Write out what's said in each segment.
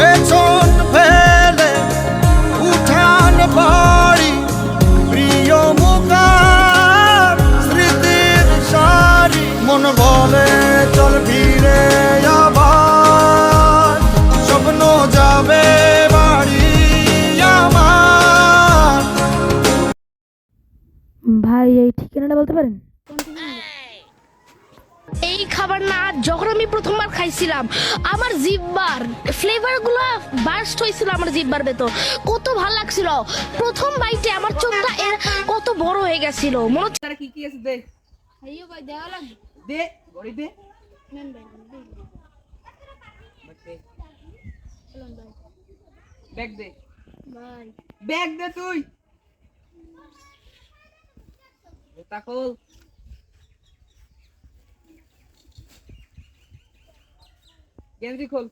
পেছন ফেলে উঠান বাড়ি প্রিয় মুখার স্মৃতির সারি। মন বলে চল ফিরে আবার স্বপ্ন যাবে বাড়ি আমার। ভাই এই ঠিকানাটা বলতে পারেন? এই খাবার না যখন আমি প্রথমবার খাইছিলাম আমার জিব্বার ফ্লেভারগুলো বার্স্ট হয়েছিল আমার জিব্বার ভেতর। কত ভালো লাগছিল। প্রথম বাইটে আমার চোখটা এর কত বড় হয়ে গেছিল। মনে হচ্ছে তারা কি কি আছে? দে। আইও ভাই দেওয়া লাগবে। দে গড়ি দে। নেন ভাই ব্যাগ দে। ভাই। ব্যাগ দে তুই। জুতা খোল। গেঞ্জি খোল।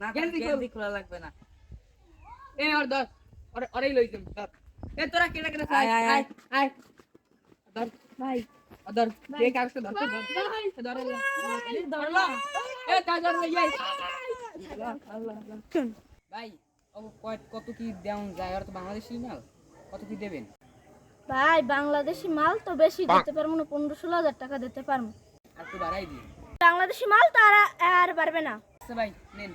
না গেঞ্জি খোল। গেঞ্জি খোলা। লাগবে না। এ ওরে ওরেই লই এ তোরা কেটে কেটে আয় আয়, আয়। ভাই ও ধর কে ধর তো ধর। এ ধর এ ধর। এ ধর ধর ভাই আল্লাহ আল্লাহ। ভাই ও কয়- কত কি দেওয়া যায়? আর তো বাংলাদেশি মাল। কত কি দেবেন? ভাই বাংলাদেশি মাল তো বেশি দিতে পারব না পনেরো ষোলো হাজার টাকা দিতে পারব। আর একটু বাড়াই দিই বাংলাদেশি মাল তারা আর পারবে না। আচ্ছা ভাই নেন।